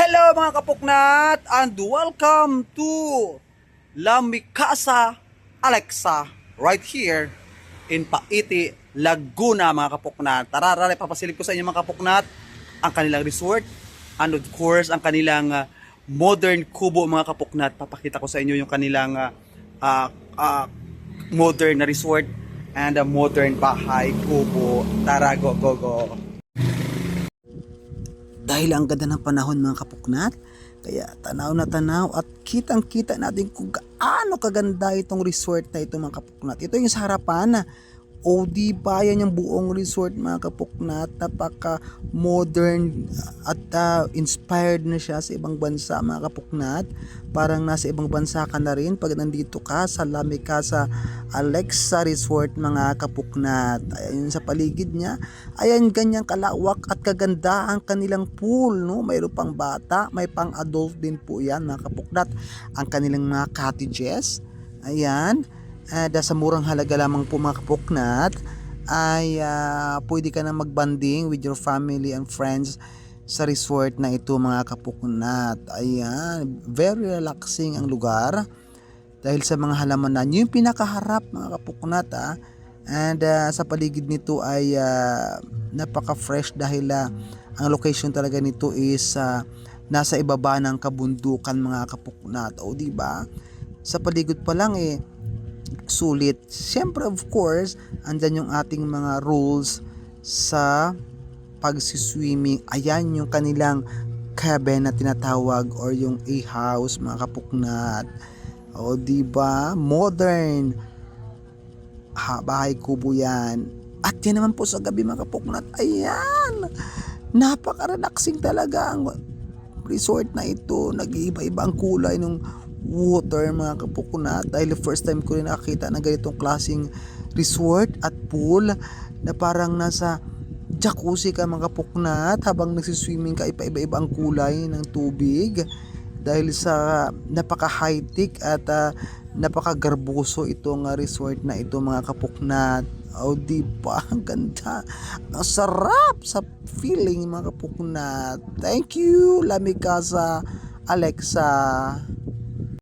Hello mga kapuknat and welcome to La Mikasa Alexa right here in Paiti, Laguna mga kapuknat. Tara, tara, papasilip ko sa inyo mga kapuknat ang kanilang resort and of course ang kanilang ah, modern kubo mga kapuknat. Papakita ko sa inyo yung kanilang ah, ah, modern na resort and a modern bahay kubo. Tara, go, go, go. Dahil ang ganda ng panahon mga kapuknat, kaya tanaw na tanaw at kitang kita natin kung gaano kaganda itong resort na ito mga kapuknat. Ito yung sa harapan o di ba yan yung buong resort mga kapuknat. Napaka modern at ah, inspired na siya sa ibang bansa mga kapuknat. Parang nasa ibang bansa ka na rin pag nandito ka. Sa Lamika sa Alexa Resort mga kapuknat. Ayan sa paligid niya. Ayan ganyang kalawak at kaganda ang kanilang pool no? Mayroon pang bata may pang adult din po yan mga kapuknat. Ang kanilang mga cottages. Ayan at sa murang halaga lamang po ay ah, pwede ka na magbanding with your family and friends sa resort na ito mga kapuknat. Ayan, very relaxing ang lugar dahil sa mga halaman na yung pinakaharap mga kapuknat ah. And ah, sa paligid nito ay ah, napaka-fresh dahil ah, ang location talaga nito is ah, nasa ibaba ng kabundukan mga kapuknat. O di ba? Sa paligid pa lang eh sulit. Siyempre of course, andyan yung ating mga rules sa pagsiswimming. Ayan yung kanilang cabin na tinatawag or yung a-house mga kapuknat. O di ba? Modern ha, bahay kubo yan. At yan naman po sa gabi mga kapuknat. Ayan! Napaka-relaxing talaga ang resort na ito. Nag-iiba-iba ang kulay ng water mga kapuknat. Dahil first time ko rin nakakita ng ganitong klaseng resort at pool na parang nasa jacuzzi ka mga kapuknat habang nagsiswimming ka ipa-iba-iba ang kulay ng tubig. Dahil sa napaka high-tech at ah, napaka garboso itong ah, resort na ito mga kapuknat o di ba? Ang ganda. Ang sarap sa feeling mga kapuknat thank you Lamikasa Alexa